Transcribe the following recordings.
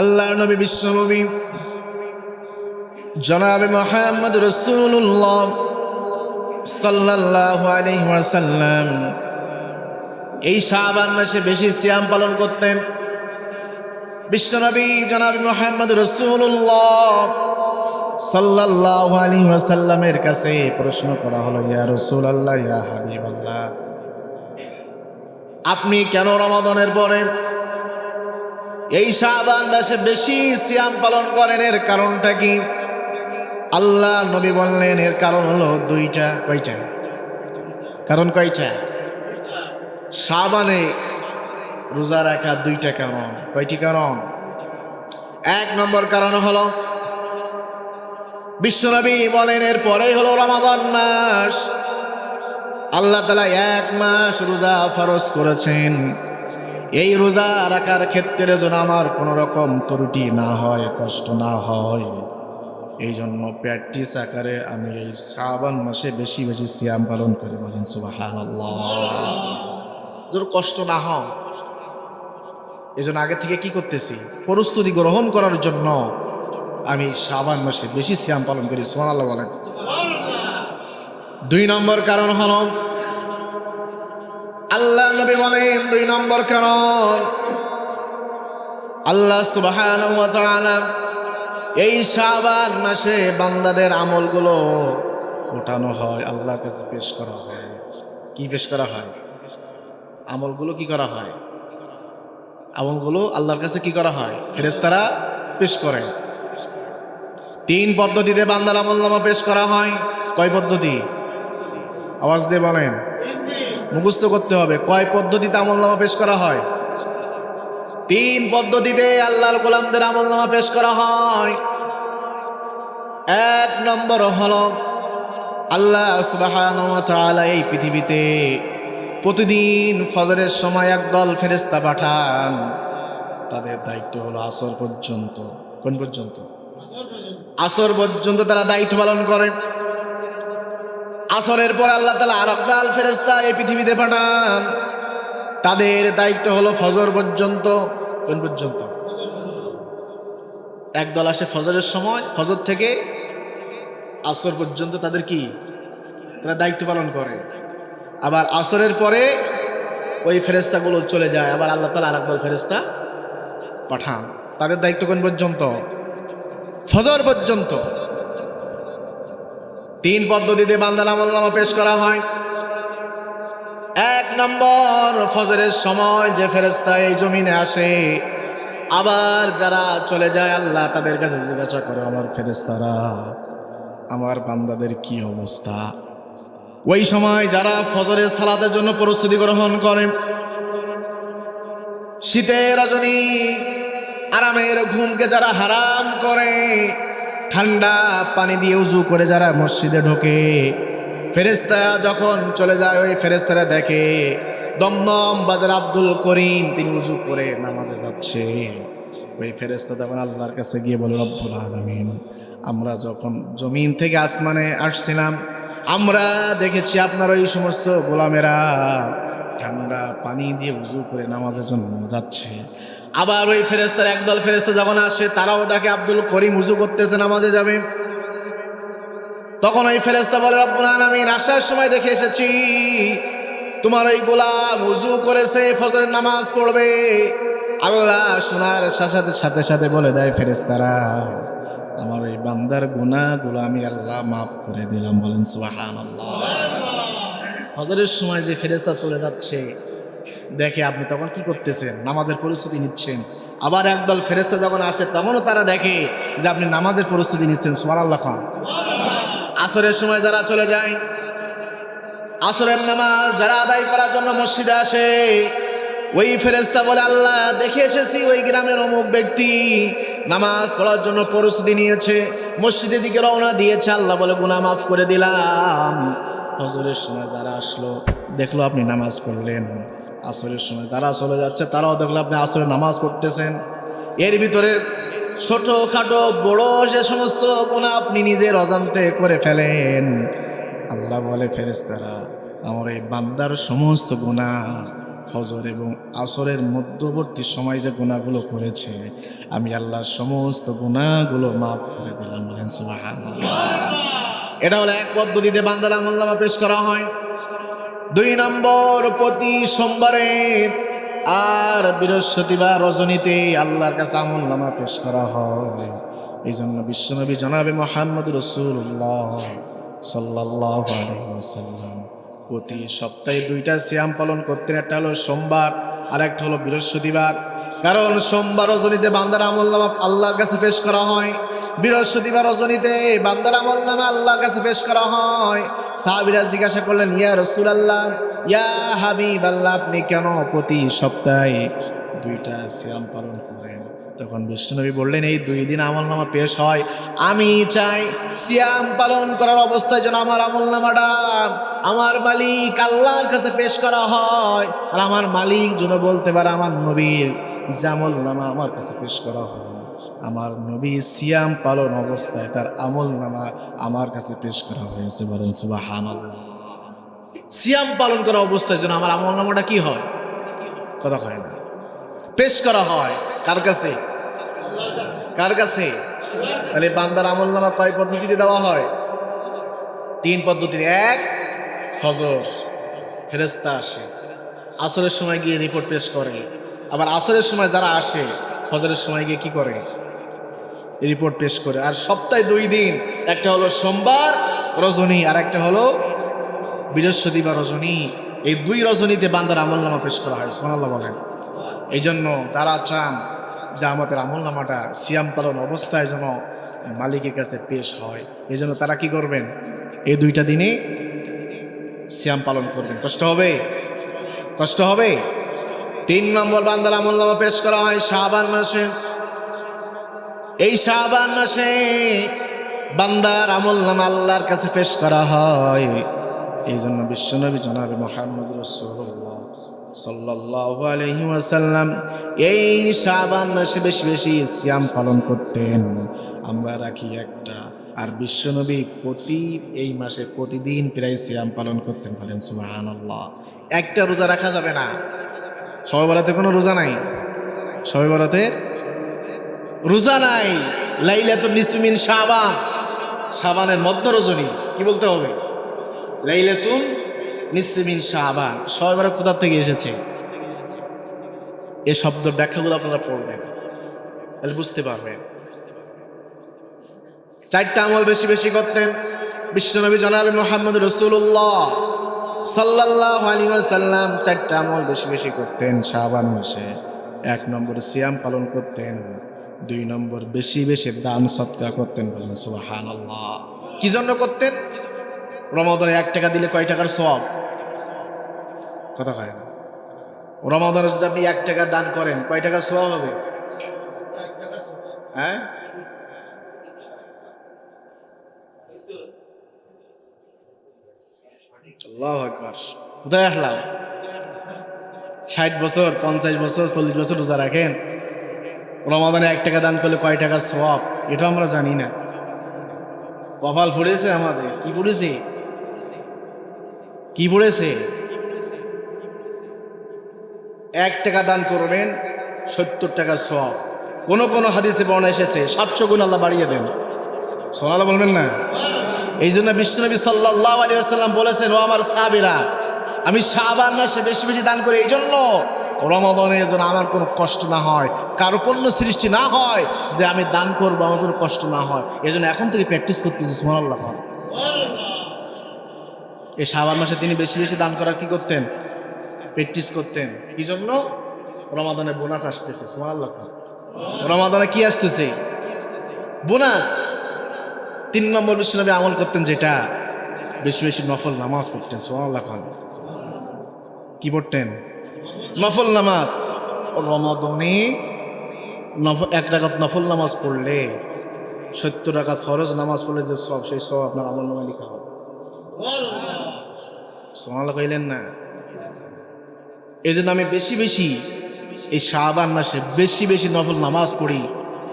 আল্লাহ নবী বিশ্বনবী, জনাবে মোহাম্মদ রসুল্লাহ সাল্লাল্লাহু আলাইহি ওয়াসাল্লাম। এই শাবান মাসে বেশি সিয়াম পালন করতেন। বিশ্বনবী জনাবে মোহাম্মদ রসুল্লাহ আলাইহি ওয়াসাল্লামের কাছে প্রশ্ন করা হলো, ইয়া রাসূলুল্লাহ, ইয়া হাবিবাল্লাহ, আপনি কেন রমাদানের পরে এই শাবান মাসে বেশি সিয়াম পালন করেন, এর কারণটা কি? আল্লাহ নবী বললেন, এর কারণ হলো দুইটা, কয়টা? কারণ কয়টা? শাবানে রোজা রাখা দুইটা কারণ। কয়টি কারণ? এক নম্বর কারণ হলো বিশ্বনবী বলেন, এর পরেই হলো রমাদান মাস। আল্লাহ তালা এক মাস রোজা ফরজ করেছেন। এই রোজা রাখার ক্ষেত্রে যেন আমার কোনো রকম ত্রুটি না হয়, কষ্ট না হয়। এই জন্য প্র্যাকটিস আকারে আমি এই শ্রাবণ মাসে বেশি বেশি সিয়াম পালন করি বলেন সুবাহান কষ্ট না হয়। এই জন্য আগে থেকে কি করতেছি? প্রস্তুতি গ্রহণ করার জন্য আমি শ্রাবণ মাসে বেশি সিয়াম পালন করি সোমান আল্লাহ বলেন। দুই নম্বর কারণ হলো আল্লাহ নবী বলেন দুই নম্বর কারণ। আল্লাহ তাআলা এই শাবান মাসে বান্দাদের আমলগুলো ওঠানো হয় আল্লাহর কাছে পেশ করা হয়। কি পেশ করা হয়? আমলগুলো কি করা হয়? আমলগুলো আল্লাহর কাছে কি করা হয়? ফেরেশতারা পেশ করে তিন পদ্ধতিতে বান্দার আমল নামা পেশ করা হয়। কয় পদ্ধতি? আওয়াজ দিয়ে বলেন। মুখস্থ করতে হবে। কয় পদ্ধতিতে আমলনামা পেশ করা হয়? তিন পদ্ধতিতে আল্লাহর গোলামদের আমলনামা পেশ করা হয়। এক নম্বর হল, আল্লাহ এই পৃথিবীতে প্রতিদিন ফজরের সময় একদল ফেরেশতা পাঠান। তাদের দায়িত্ব হলো আসর পর্যন্ত। কোন পর্যন্ত। আসর পর্যন্ত তারা দায়িত্ব পালন করে। আসরের পর আল্লাহ তালা আর একদাল ফেরেস্তা এই পৃথিবীতে পাঠান। তাদের দায়িত্ব হলো ফজর পর্যন্ত, কোন পর্যন্ত? একদল আসে ফজরের সময়, ফজর থেকে আসর পর্যন্ত তাদের কি? তারা দায়িত্ব পালন করে। আবার আসরের পরে ওই ফেরেস্তাগুলো চলে যায়, আবার আল্লাহ তালা আর একদল ফেরেস্তা পাঠান। তাদের দায়িত্ব কোন পর্যন্ত? ফজর পর্যন্ত। তিন পদ্ধতিতে বান্দাল আমলনামা পেশ করা হয়। এক নম্বর, ফজরের সময় যে ফেরেস্তা এই জমিনে আসে, আবার যারা চলে যায়, আল্লাহ তাদের কাছে জিজ্ঞাসা করে, আমার ফেরেস্তারা আমার বান্দাদের কি অবস্থা? ওই সময় যারা ফজরের সালাতের জন্য প্রস্তুতি গ্রহণ করে, শীতের রজনী, আরামের ঘুমকে যারা হারাম করে ঠান্ডা পানি দিয়ে উজু করে যারা মসজিদে ঢোকে ফেরেস্তা যখন চলে যায়, ওই ফেরেস্তারা দেখে, দমদম বাজার আব্দুল করিম, তিনি উজু করে নামাজে যাচ্ছে ওই ফেরেস্তা তখন আল্লাহর কাছে গিয়ে বলে, রব্বুল আলমিন, আমরা যখন জমিন থেকে আসমানে আসছিলাম, আমরা দেখেছি আপনার ওই সমস্ত গোলামেরা ঠান্ডা পানি দিয়ে উজু করে নামাজের জন্য যাচ্ছে। আবার ওই ফেরেস্তার একদল ফেরেস্তা যখন আসে, তারাও তাকে আব্দুল করিম উজু করতেছে, নামাজে যাবে? তখন ওই ফেরেস্তা বলে, রব্বুল আলামিন, আসার সময় দেখে এসেছি। তোমার ওই গোলাম উজু করেছে, ফজরের নামাজ পড়বে। আল্লাহ শোনার সাথে সাথে সাথে বলে দেয় ফেরেস্তারা আমার ওই বান্দার গুনাহগুলো আমি আল্লাহ মাফ করে দিলাম। বলেন, সুবহানাল্লাহ। ফজরের সময় যে ফেরেস্তা চলে যাচ্ছে দেখে আপনি তখন কি করতেছেন? নামাজের প্রস্তুতি নিচ্ছেন। আবার একদল ফেরেস্তা যখন আসে, তখনও তারা দেখে যে আপনি নামাজের প্রস্তুতি নিচ্ছেন। আল্লাহ খান। আসরের সময় যারা চলে যায়, আসরের নামাজ যারা আদায় করার জন্য মসজিদে আসে, ওই ফেরেস্তা বলে, আল্লাহ, দেখে এসেছি ওই গ্রামের অমুক ব্যক্তি নামাজ পড়ার জন্য প্রস্তুতি নিয়েছে, মসজিদের দিকে রওনা দিয়েছে। আল্লাহ বলে গুনা মাফ করে দিলাম। ফজরের সময় যারা আসলো, দেখল আপনি নামাজ পড়লেন। আসরের সময় যারা চলে যাচ্ছে, তারাও দেখল আপনি আসরে নামাজ পড়তেছেন। এর ভিতরে ছোট খাটো বড় যে সমস্ত গুণা আপনি নিজের অজান্তে করে ফেলেন। আল্লাহ বলে ফেরেস্তারা আমার এই বান্দার সমস্ত গুণা ফজর এবং আসরের মধ্যবর্তী সময় যে গুণাগুলো করেছে, আমি আল্লাহর সমস্ত গুণাগুলো মাফ করে দিলাম বলেন। এটা হলো এক পদ্ধতিতে বান্দার আমল্লামা পেশ করা হয়। দুই নম্বর প্রতি সোমবারে আর বৃহস্পতিবার রজনীতে আল্লাহর কাছে আমল নামা পেশ করা হয়। এই জন্য বিশ্বনবী জনাবে মোহাম্মদ রসুল্লাহ সাল্লাহ আলহিহাল্লাম প্রতি সপ্তাহে দুইটা সিয়াম পালন করতেন। একটা হলো সোমবার আর একটা হলো বৃহস্পতিবার। কারণ সোমবার, রজনীতে বান্দার আমল আল্লাহর কাছে পেশ করা হয়। বৃহস্পতিবার রজনীতে বান্দার আমল নামা আল্লাহর কাছে পেশ করা হয়। সাহাবিরা জিজ্ঞাসা করলেন, ইয়া রসুল আল্লাহ ইয়া হাবিব আল্লাহ আপনি কেন প্রতি সপ্তাহে দুইটা সিয়াম পালন করেন? তখন বিষ্ণুনবী বললেন, এই দুই দিন আমল নামা পেশ হয়। আমি চাই সিয়াম পালন করার অবস্থায় যেন আমার আমল নামাটা আমার মালিক আল্লাহর কাছে পেশ করা হয় আর আমার মালিক যেন বলতে পারে আমার নবীর যে আমল নামা আমার কাছে পেশ করা হয় আমার নবী সিয়াম পালন অবস্থায় তার আমল নামা আমার কাছে পেশ করা হয়েছে বলেন সুবাহান সিয়াম পালন করা অবস্থায় যেন আমার আমল নামাটা কি হয়? কথা হয় না। পেশ করা হয়। কার কাছে? কার কাছে? তাহলে বান্দার আমল নামা কয় পদ্ধতিতে দেওয়া হয়? তিন পদ্ধতিতে এক, ফজর। ফেরেস্তা আসে। আসরের সময় গিয়ে রিপোর্ট পেশ করে। আবার আসরের সময় যারা আসে, ফজরের সময় গিয়ে কি করে? রিপোর্ট পেশ করে। আর সপ্তাহে দুই দিন, একটা হলো সোমবার রজনী, আর একটা হলো বৃহস্পতিবার রজনী। এই দুই রজনীতে বান্দার আমল নামা পেশ করা হয় সোনাল্লাহ বলেন। এই জন্য যারা চান যে আমাদের আমল নামাটা সিয়াম পালন অবস্থায় যেন মালিকের কাছে পেশ হয় এই জন্য তারা কি করবেন? এই দুইটা দিনে সিয়াম পালন করবেন। কষ্ট হবে? কষ্ট হবে? তিন নম্বর বান্দার আমল নামা পেশ করা হয় শাহবান মাসে। এই শাহবান মাসে বান্দার আমল নাম আল্লাহর কাছে পেশ করা হয়। এই জন্য বিশ্বনবী জনাবে মোহাম্মদ রসুল্লাহ সাল্লাল্লাহু আলাইহি ওয়াসাল্লাম এই শাবান মাসে বেশি বেশি সিয়াম পালন করতেন। আমরা রাখি একটা। আর বিশ্বনবী প্রতি এই মাসে প্রতিদিন প্রায় সিয়াম পালন করতেন বলেন, সুবহানাল্লাহ। একটা রোজা রাখা যাবে না। সবাই বলাতে কোনো রোজা নাই? সবাই বলাতে রোজা নাই, লাইলাতুন নিসমিন শাবান। শাবানের মধ্য রজনী, কি বলতে হবে? লাইলাতুন নিসমিন শাবান। সবাই কোথা থেকে এসেছে? এই শব্দ ব্যাখ্যাগুলো আপনারা পড়বেন, তাহলে বুঝতে পারবেন। চারটা আমল বেশি বেশি করতেন। বিশ্বনবী জনাবে মোহাম্মদ রসুল্লাহ সাল্লাহ আলী সাল্লাম চারটা আমল বেশি বেশি করতেন। শাহবান মাসে এক নম্বর সিয়াম পালন করতেন। দুই নম্বর, বেশি বেশি দান সৎকার করতেন সুবাহান আল্লাহ কি জন্য করতেন? রমাদনে এক টাকা দিলে কয় টাকার সব কথা হয় না। রমাদনে যদি আপনি এক টাকা দান করেন, কয় টাকা সব হবে? হ্যাঁ? কোথায় আসলাম ষাট বছর, পঞ্চাশ বছর, চল্লিশ বছর রোজা রাখেন। রমাদানে এক টাকা দান করলে কয় টাকা সব এটা আমরা জানি না। কপাল পড়েছে আমাদের। কি পড়েছে কি পড়েছে এক টাকা দান করবেন, সত্তর টাকা সব কোন কোন হাদিসে বর্ণা এসেছে, সাতশো গুণ আল্লাহ বাড়িয়ে দেন। সোনালা বলবেন না? এই জন্য বিশ্বনবী সাল্লাহ আলী বলেছেন, ও আমার সাবিরা আমি শাহবান মাসে বেশি বেশি দান করি। এই জন্য রমাদনে যেন আমার কোনো কষ্ট না হয়, কারও পণ্য সৃষ্টি না হয় যে আমি দান করব, আমার জন্য কষ্ট না হয়। এই জন্য এখন থেকে প্র্যাকটিস করতেছি সোনাল্লাহ এই শাহবান মাসে তিনি বেশি বেশি দান করার কি করতেন? প্র্যাকটিস করতেন। কি জন্য রমাদানে বোনাস আসতেছে সোনাল্লাহ রমাদানে কি আসতেছে? বোনাস তিন নম্বর বিশ্বনবী আমল করতেন যেটা, বেশি বেশি নফল নামাজ পড়তেন সোনাল্লাহ খান কি পড়তেন? নফল নামাজ। রমাদনে এক রাকাত নফল নামাজ পড়লে সত্তর রাকাত ফরজ নামাজ পড়লে যে সব, সেই সব আপনার আমল নামা লেখা হবে। সোনাল্লাহ কইলেন না। এই জন্য আমি বেশি বেশি এই শাহবান মাসে বেশি বেশি নফল নামাজ পড়ি,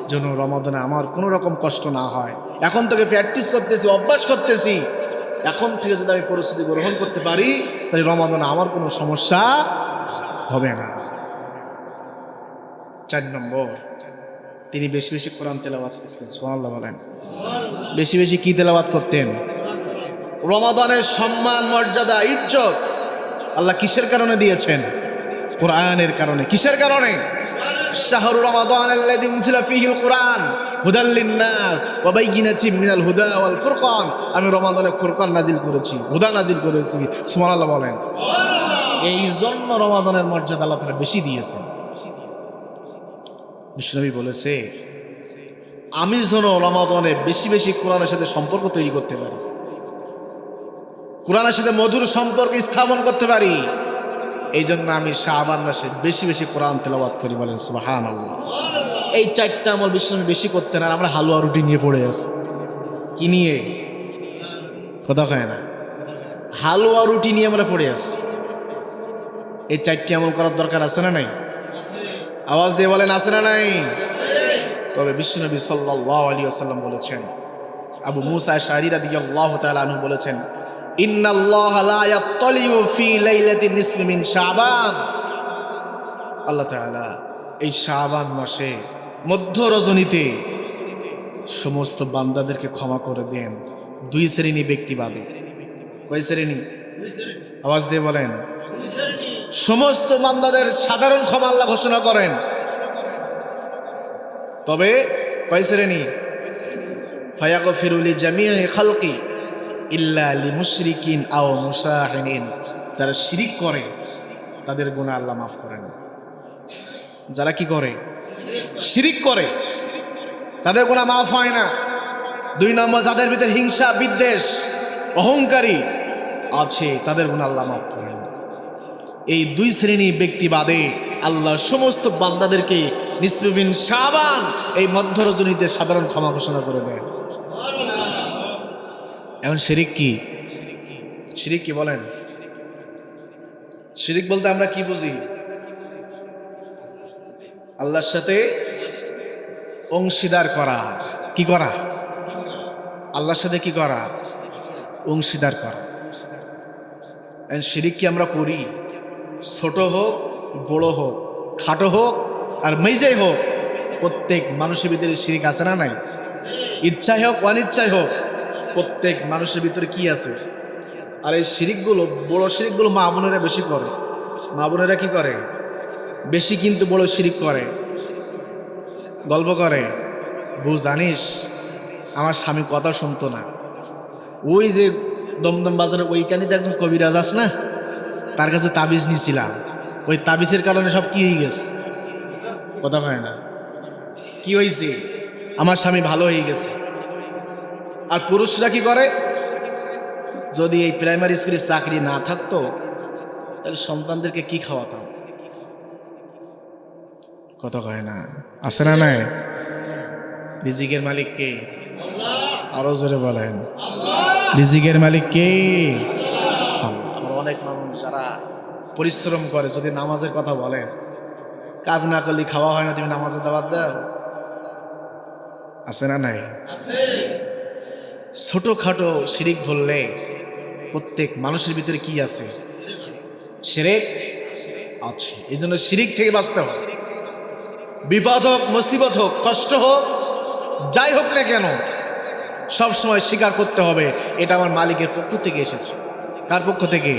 যেন রমাদানে আমার কোনো রকম কষ্ট না হয়। এখন থেকে প্র্যাকটিস করতেছি, অভ্যাস করতেছি। এখন থেকে যদি আমি পরিস্থিতি গ্রহণ করতে পারি, তাহলে রমাদানে আমার কোনো সমস্যা হবে না। চার নম্বর, তিনি বেশি বেশি কোরআন তেলাবাদ করতেন সোহাল্লাহ বলেন। বেশি বেশি কি তেলাবাদ করতেন? রমাদানের সম্মান, মর্যাদা, ইজ্জত আল্লাহ কিসের কারণে দিয়েছেন? কোরআনের কারণে। কিসের কারণে? শাহরু রমাদান আল্লাযী উনজিলা ফীহিল কোরআন বাইয়িনাতিন মিনাল হুদা ওয়াল ফুরকান। আমি রমাদানে ফুরকান নাজিল করেছি, হুদা নাজিল করেছি, সুবহানাল্লাহ বলেন। এই জন্য রমাদানের মর্যাদা আল্লাহ তাআলা বেশি দিয়েছেন। বিষ্ণবী বলেছে, আমি যেন রমাদানে বেশি বেশি কোরআনের সাথে সম্পর্ক তৈরি করতে পারি। কোরআনের সাথে মধুর সম্পর্ক স্থাপন করতে পারি। এই জন্য আমি শাহবান মাসে বেশি বেশি কোরআন তেলাবাদ করি বলেন সুবাহান আল্লাহ এই চারটা আমার বিষ্ণু বেশি করতে না আর আমরা হালুয়া রুটি নিয়ে পড়ে আছি। কি নিয়ে? কথা কয় না। হালুয়া রুটি নিয়ে আমরা পড়ে আছি। এই চারটি আমল করার দরকার আছে না নাই? আওয়াজ দিয়ে বলেন, আছে না নাই? তবে বিশ্বনবী সাল্লাল্লাহু আলাইহি ওয়াসাল্লাম বলেছেন, আবু মুসা শাহরি রাদিয়াল্লাহু তাআলা আনহু বলেছেন আল্লাহ তাআলা এই শাবান মাসে মধ্য রজনীতে সমস্ত বান্দাদেরকে ক্ষমা করে দেন। দুই শ্রেণি ব্যক্তি বাদে। কয় শ্রেণি? আওয়াজ দিয়ে বলেন সমস্ত মান্দাদের সাধারণ ক্ষমা আল্লাহ ঘোষণা করেন। তবে জামিয়া খালকি ইল্লা আও যারা শিরিক করে, তাদের গুনাহ আল্লাহ মাফ করেন। যারা কি করে? শিরিক করে, তাদের গুণা মাফ হয় না। দুই নম্বর, যাদের ভিতরে হিংসা, বিদ্বেষ, অহংকারী আছে, তাদের গুনাহ আল্লাহ মাফ করেন। এই দুই শ্রেণি ব্যক্তি বাদে আল্লাহ সমস্ত বান্দাদেরকে নিসরুবিন শাবান এই মধ্য রজনীতে সাধারণ ক্ষমা ঘোষণা করে দেয়। এখন শিরিক কি? শিরিক কি বলেন? শিরিক বলতে আমরা কি বুঝি? আল্লাহর সাথে অংশীদার করা। কি করা? আল্লাহর সাথে কি করা? অংশীদার করা। শিরিক কি আমরা করি? ছোট হোক, বড় হোক, খাটো হোক আর মেজাই হোক, প্রত্যেক মানুষের ভিতরে শিরিক আছে না নাই? ইচ্ছাই হোক অনিচ্ছাই হোক, প্রত্যেক মানুষের ভিতরে কি আছে? আর এই শিরিকগুলো, বড় শিরিকগুলো মা বোনেরা বেশি করে। মা বোনেরা কি করে? বেশি কিন্তু বড় শিরিক করে। গল্প করে, বউ, জানিস, আমার স্বামী কথা শুনতো না। ওই যে দমদম বাজারে ওইখানে তো একজন কবিরাজ আস না? তার কাছে তাবিজ নিয়েছিলাম ওই তাবিজের কারণে সব কি হয়ে গেছে? কথা হয় না। কি হয়েছে? আমার স্বামী ভালো হয়ে গেছে। আর পুরুষরা কি করে? যদি এই প্রাইমারি স্কুলে চাকরি না থাকতো তাহলে সন্তানদেরকে কি খাওয়াতাম? কথা কয় না। আছে না নাই? রিজিকের মালিক কে? আরও জোরে বলেন। রিজিকের মালিক কে? যারা পরিশ্রম করে, যদি নামাজের কথা বলেন কাজ না করলে খাওয়া হয় না, তুমি নামাজের দাবাত দাও। আছে না নাই? ছোটখাটো শিরিক ধরলে প্রত্যেক মানুষের ভিতরে কি আছে? শিরিক আছে। এই জন্য শিরিক থেকে বাঁচতে হবে। বিপদ হোক, মুসিবত হোক, কষ্ট হোক, যাই হোক না কেন, সবসময় স্বীকার করতে হবে, এটা আমার মালিকের পক্ষ থেকে এসেছে। কার পক্ষ থেকে?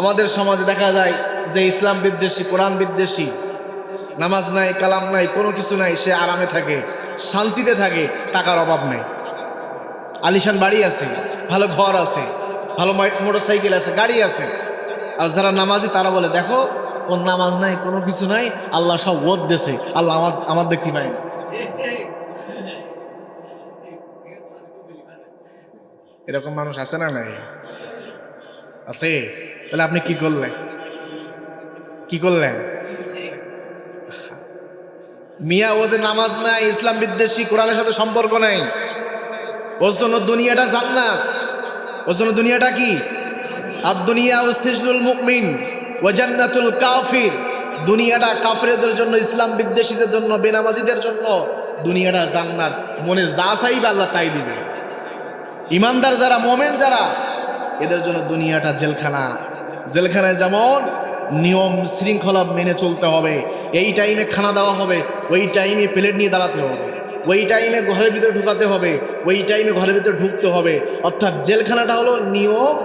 আমাদের সমাজে দেখা যায় যে ইসলাম বিদ্বেষী, কোরআন বিদ্বেষী, নামাজ নাই, কালাম নাই, কোনো কিছু নাই, সে আরামে থাকে, শান্তিতে থাকে, টাকার অভাব নেই। আলিশান বাড়ি আছে, ভালো ঘর আছে, ভালো মোটর সাইকেল আছে, গাড়ি আছে। আর যারা নামাজি তারা বলে, দেখো, ওর নামাজ নাই, কোনো কিছু নাই, আল্লাহ সব ওদ দেছে আল্লাহ আমার আমার দেখতে পায় না। এরকম মানুষ আছে না নাই? আছে? তাহলে আপনি কি করলেন? কি করলেন? মিয়া ও যে নামাজ নাই, ইসলাম বিদ্বেষী, কোরআনের সাথে সম্পর্ক নাই। ওর জন্য দুনিয়াটা জান্নাত। ওর জন্য দুনিয়াটা কি? আর দুনিয়া ও সিজনুল মুকমিন ও জান্নাতুল কাফির। দুনিয়াটা কাফিরদের জন্য, ইসলাম বিদ্বেষীদের জন্য, বেনামাজিদের জন্য দুনিয়াটা জান্নাত। মনে যা চাইবে আল্লাহ তাই দিবে ইমানদার যারা, মোমেন যারা, এদের জন্য দুনিয়াটা জেলখানা। জেলখানায় যেমন নিয়ম শৃঙ্খলা মেনে চলতে হবে এই টাইমে খানা দেওয়া হবে ওই টাইমে প্লেট নিয়ে দাঁড়াতে হবে ওই টাইমে ঘরের ভিতরে ঢুকাতে হবে ওই টাইমে ঘরের ভিতরে ঢুকতে হবে। অর্থাৎ জেলখানাটা হলো নিয়ম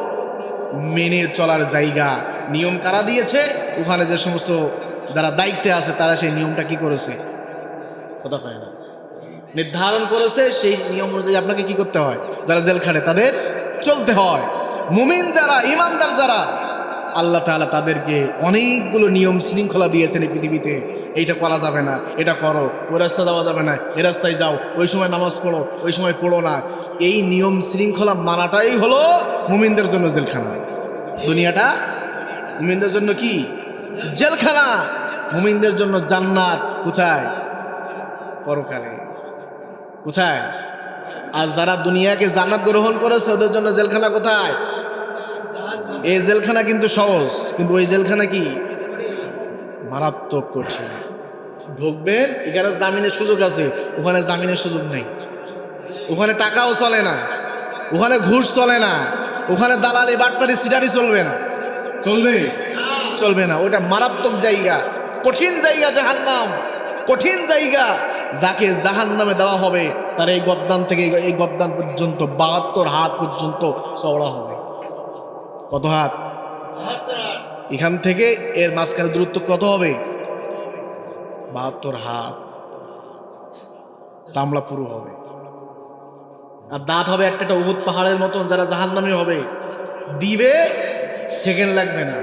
মেনে চলার জায়গা। নিয়ম কারা দিয়েছে? ওখানে যে সমস্ত যারা দায়িত্বে আছে তারা সেই নিয়মটা কি করেছে? কথা হয় না। নির্ধারণ করেছে সেই নিয়ম অনুযায়ী আপনাকে কি করতে হয়? যারা জেল খাটে তাদের চলতে হয়। মুমিন যারা ইমানদার যারা আল্লাহ তাআলা তাদেরকে অনেকগুলো নিয়ম শৃঙ্খলা দিয়েছেন এই পৃথিবীতে। এইটা করা যাবে না, এটা করো, ওই রাস্তা যাওয়া যাবে না এ রাস্তায় যাও, ওই সময় নামাজ পড়ো, ওই সময় পড়ো না। এই নিয়ম শৃঙ্খলা মানাটাই হলো মুমিনদের জন্য জেলখানা। দুনিয়াটা মুমিনদের জন্য কি? জেলখানা। মুমিনদের জন্য জান্নাত কোথায়? পরকালে। কোথায়? আর যারা দুনিয়াকে জান্নাত গ্রহণ করেছে, ওদের জন্য জেলখানা কোথায়? এই জেলখানা কিন্তু সহজ, কিন্তু ওই জেলখানা কি? মারাত্মক কঠিন। ঢুকবেন এখানে জামিনের সুযোগ আছে, ওখানে জামিনের সুযোগ নেই। ওখানে টাকাও চলে না, ওখানে ঘুষ চলে না, ওখানে দালালি বাটপারি সিটারি চলবে না। চলবে? চলবে না ওটা মারাত্মক জায়গা। কঠিন জায়গা জাহান্নাম, কঠিন জায়গা। যাকে জাহান নামে দেওয়া হবে, তার এই গদ্দান থেকে, এই গদ্দান পর্যন্ত, বাহাত্তর হাত পর্যন্ত চওড়া হবে। কত হাত? এখান থেকে এর মাঝখানে দূরত্ব কত হবে? বাহাত্তর হাত। চামড়া পুরো হবে। আর দাঁত হবে একটা একটা উহুদ পাহাড়ের মতন, যারা জাহান নামে হবে। দিবে সেকেন্ড লাগবে না।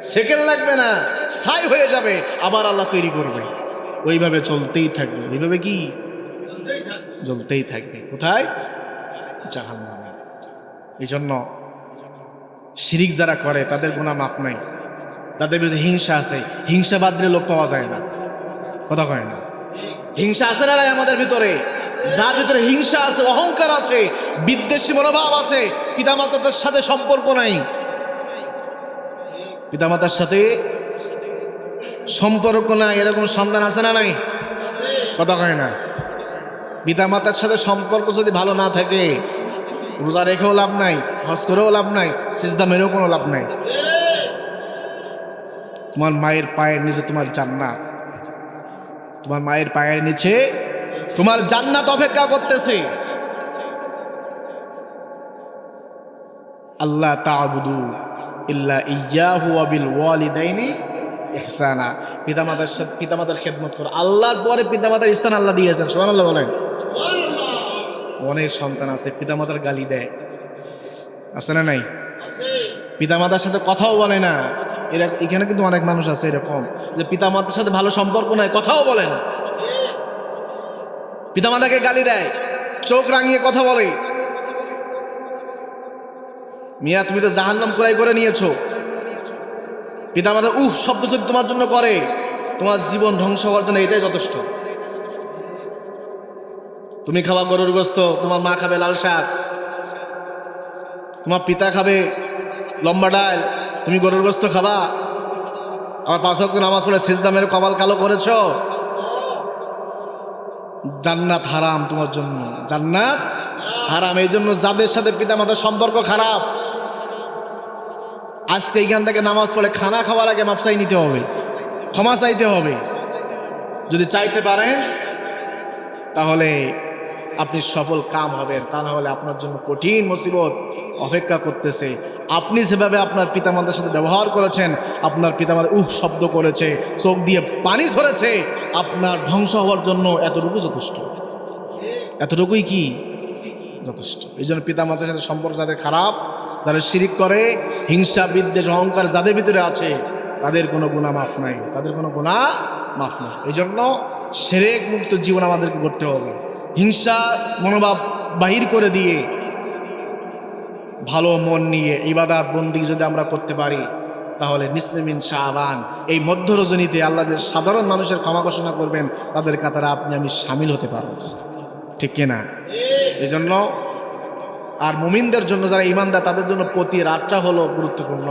সেকেন্ড লাগবে না। সাই হয়ে যাবে। আবার আল্লাহ তৈরি করবে। ওইভাবে চলতেই থাকবে। এইভাবে কি? জ্বলতেই থাকবে। কোথায়? জাহান নামে এই জন্য শিরিক যারা করে, তাদের গুণা মাপ নাই। তাদের বিরুদ্ধে হিংসা আছে। হিংসা বাদ দিলে লোক পাওয়া যায় না। কথা কয় না। হিংসা আছে না নাই আমাদের ভিতরে? যার ভিতরে হিংসা আছে, অহংকার আছে, বিদ্বেষী মনোভাব আছে, পিতামাতাদের সাথে সম্পর্ক নাই। পিতামাতার সাথে সম্পর্ক না এরকম সন্তান আছে না নাই? কথা কয় না। পিতামাতার সাথে সম্পর্ক যদি ভালো না থাকে রোজা রেখেও লাভ নাই, হজ করেও লাভ নাই, সিজদা মেরেও কোনো লাভ নাই। তোমার মায়ের পায়ের নিচে তোমার জান্নাত। তোমার মায়ের পায়ের নিচে তোমার জান্নাত অপেক্ষা করতেছে। আল্লাহ তাআবুদু ইল্লা ইয়াহু ওয়া বিল ওয়ালিদাইনি ইহসানা। পিতামাতার পিতামাতার খেদমত করো। আল্লাহর পরে পিতামাতার স্থান আল্লাহ দিয়েছেন, সুবহানাল্লাহ বলেন। অনেক সন্তান আছে পিতামাতার গালি দেয়। আছে না নাই? পিতামাতার সাথে কথাও বলে না। এরা এখানে কিন্তু অনেক মানুষ আছে এরকম যে পিতামাতার সাথে ভালো সম্পর্ক নাই কথাও বলে না। পিতামাতাকে গালি দেয় চোখ রাঙিয়ে কথা বলে। মিয়া তুমি তো জাহান্নাম ক্রয় করে নিয়েছো। পিতামাতা উহ শব্দ যদি তোমার জন্য করে। তোমার জীবন ধ্বংস হওয়ার জন্য এটাই যথেষ্ট। তুমি খাওয়া গরুর গোস্ত, তোমার মা খাবে লাল শাক, তোমার পিতা খাবে লম্বা ডাল, তুমি গরুর গোস্ত খাবা। আমার পাঁচ নামাজ পড়ে সেজদামের কপাল কালো করেছ? জান্নাত হারাম তোমার জন্য, জান্নাত হারাম। এই জন্য যাদের সাথে পিতা মাতার সম্পর্ক খারাপ, আজকে এইখান থেকে নামাজ পড়ে খানা খাওয়ার আগে মাপসাই নিতে হবে, ক্ষমা চাইতে হবে। যদি চাইতে পারেন, তাহলে আপনি সফল কাম হবেন, তা না হলে আপনার জন্য কঠিন মুসিবত অপেক্ষা করতেছে। আপনি যেভাবে আপনার পিতামাতার সাথে ব্যবহার করেছেন, আপনার পিতামাতা উহ শব্দ করেছে, চোখ দিয়ে পানি ঝরেছে, আপনার ধ্বংস হওয়ার জন্য এতটুকু যথেষ্ট। এতটুকুই কি? যথেষ্ট। এই জন্য পিতামাতার সাথে সম্পর্ক যাদের খারাপ, যারা শিরিক করে, হিংসা, বিদ্বেষ, অহংকার যাদের ভিতরে আছে, তাদের কোনো গুণা মাফ নাই। তাদের কোনো গুণা মাফ নাই। এই জন্য সেরেক মুক্ত জীবন আমাদেরকে করতে হবে। হিংসা মনোভাব বাহির করে দিয়ে ভালো মন নিয়ে ইবাদাত বন্দি যদি আমরা করতে পারি, তাহলে নিসলিমিন শাহবান এই মধ্য রজনীতে আল্লাহদের সাধারণ মানুষের ক্ষমা ঘোষণা করবেন, তাদের কাতারে আপনি আমি সামিল হতে পারব। ঠিক কিনা এই জন্য আর মুমিনদের জন্য যারা ইমানদার তাদের জন্য প্রতি রাতটা হলো গুরুত্বপূর্ণ।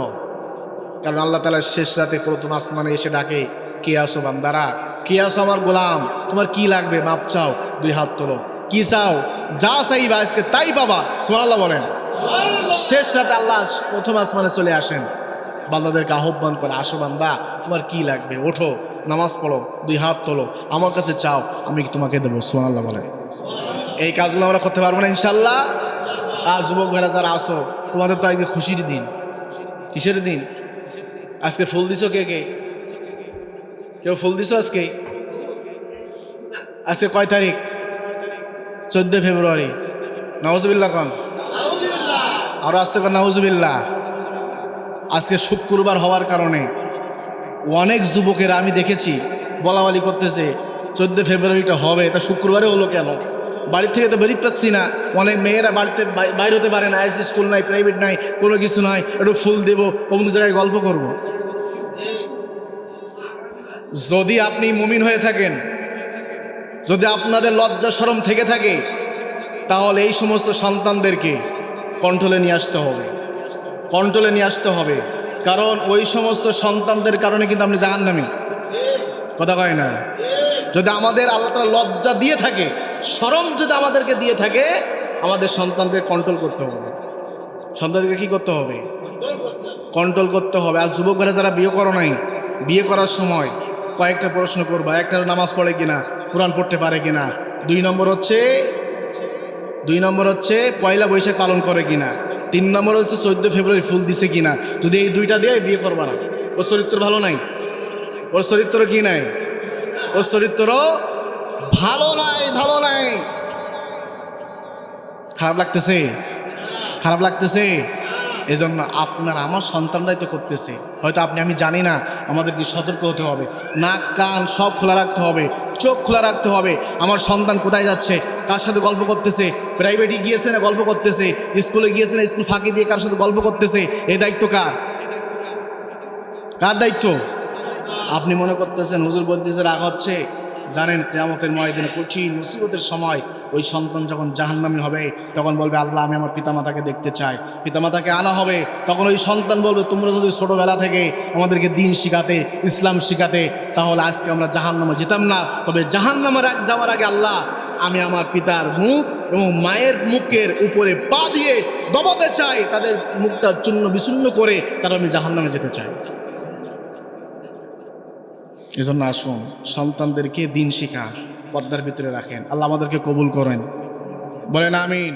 কারণ আল্লাহ তালা শেষ রাতে প্রথম আসমানে এসে ডাকে কে আসো বান্দারা কে আসো আমার গোলাম তোমার কি লাগবে? মাপ চাও দুই হাত তোলো। কি চাও? যা চাইবা আজকে তাই পাবা। সোমাল্লাহ বলেন। শেষ রাতে আল্লাহ প্রথম আসমানে চলে আসেন। বান্দাদেরকে আহ্বান করে আসো বান্দা তোমার কি লাগবে? ওঠো নামাজ পড়ো দুই হাত তোলো আমার কাছে চাও আমি তোমাকে দেবো? সোনাল্লাহ বলে এই কাজগুলো আমরা করতে পারব না ইনশাল্লাহ আর যুবক ভাইরা যারা আসো তোমাদের তো আজকে খুশির দিন। কিসের দিন? আজকে ফুল দিছো কে কে? কেউ ফুল দিছো আজকে? আজকে কয় তারিখ? চোদ্দ ফেব্রুয়ারি। নওয়াজবিল্লা কন। আরও আজকে কন নওয়াজবিল্লা আজকে শুক্রবার হওয়ার কারণে অনেক যুবকেরা আমি দেখেছি বলাবলি করতেছে, চোদ্দ ফেব্রুয়ারিটা হবে তা শুক্রবারে হলো কেন? বাড়ি থেকে তো বেরিয়ে পাচ্ছি না। অনেক মেয়েরা বাড়িতে বাই- বাইরে হতে পারে না, আইসি স্কুল নাই প্রাইভেট নাই, কোনো কিছু নাই, একটু ফুল দেবো, অমুক জায়গায় গল্প করব। যদি আপনি মুমিন হয়ে থাকেন, যদি আপনাদের লজ্জা সরম থেকে থাকে, তাহলে এই সমস্ত সন্তানদেরকে কন্ট্রোলে নিয়ে আসতে হবে। কন্ট্রোলে নিয়ে আসতে হবে। কারণ ওই সমস্ত সন্তানদের কারণে কিন্তু আপনি জাহান নামি কথা কয় না? যদি আমাদের আল্লাহ লজ্জা দিয়ে থাকে সরম যদি আমাদেরকে দিয়ে থাকে আমাদের সন্তানদের কন্ট্রোল করতে হবে। সন্তানদেরকে কি করতে হবে? কন্ট্রোল করতে হবে। আর যুবক ভাইরা যারা বিয়ে করো নাই বিয়ে করার সময় কয়েকটা প্রশ্ন করবা। একটা নামাজ পড়ে কিনা কোরআন পড়তে পারে কিনা? দুই নম্বর হচ্ছে দুই নম্বর হচ্ছে পয়লা বৈশাখ পালন করে কিনা? তিন নম্বর হচ্ছে চোদ্দ ফেব্রুয়ারি ফুল দিছে কিনা? যদি এই দুইটা দিয়ে বিয়ে করবা না ওর চরিত্র ভালো নাই? ওর চরিত্র কি নাই? ওর চরিত্র ভালো নাই খারাপ লাগতেছে? খারাপ লাগতেছে? এজন্য আপনার, আমার সন্তানরাই তো করতেছে। হয়তো আপনি, আমি জানি না, আমাদেরকে সতর্ক হতে হবে। নাক, কান সব খোলা রাখতে হবে, চোখ খোলা রাখতে হবে। আমার সন্তান কোথায় যাচ্ছে? কার সাথে গল্প করতেছে? প্রাইভেটে গিয়েছে না গল্প করতেছে? স্কুলে গিয়েছে না স্কুল ফাঁকি দিয়ে কার সাথে গল্প করতেছে? এই দায়িত্ব কার? কার দায়িত্ব? আপনি মনে করতেছেন, হুজুর বলতেছে, রাগ হচ্ছে? জানেন কেয়ামতের ময়দিনে কঠিন মুসিবতের সময় ওই সন্তান যখন জাহান্নামী হবে, তখন বলবে, আল্লাহ, আমি আমার পিতামাতাকে দেখতে চাই। পিতামাতাকে আনা হবে। তখন ওই সন্তান বলবে, তোমরা যদি ছোটোবেলা থেকে আমাদেরকে দিন শিখাতে, ইসলাম শিখাতে, তাহলে আজকে আমরা জাহান্নামে যেতাম না। তবে জাহান্নামের আগ- যাওয়ার আগে আল্লাহ, আমি আমার পিতার মুখ এবং মায়ের মুখের উপরে পা দিয়ে দবাতে চাই। তাদের মুখটা চূর্ণ বিচূর্ণ করে তারা আমি জাহান্নামে যেতে চাই। এজন্য আসুন সন্তানদেরকে দিন শিখা পর্দার ভিতরে রাখেন। আল্লাহ আমাদেরকে কবুল করেন। বলেন আমিন।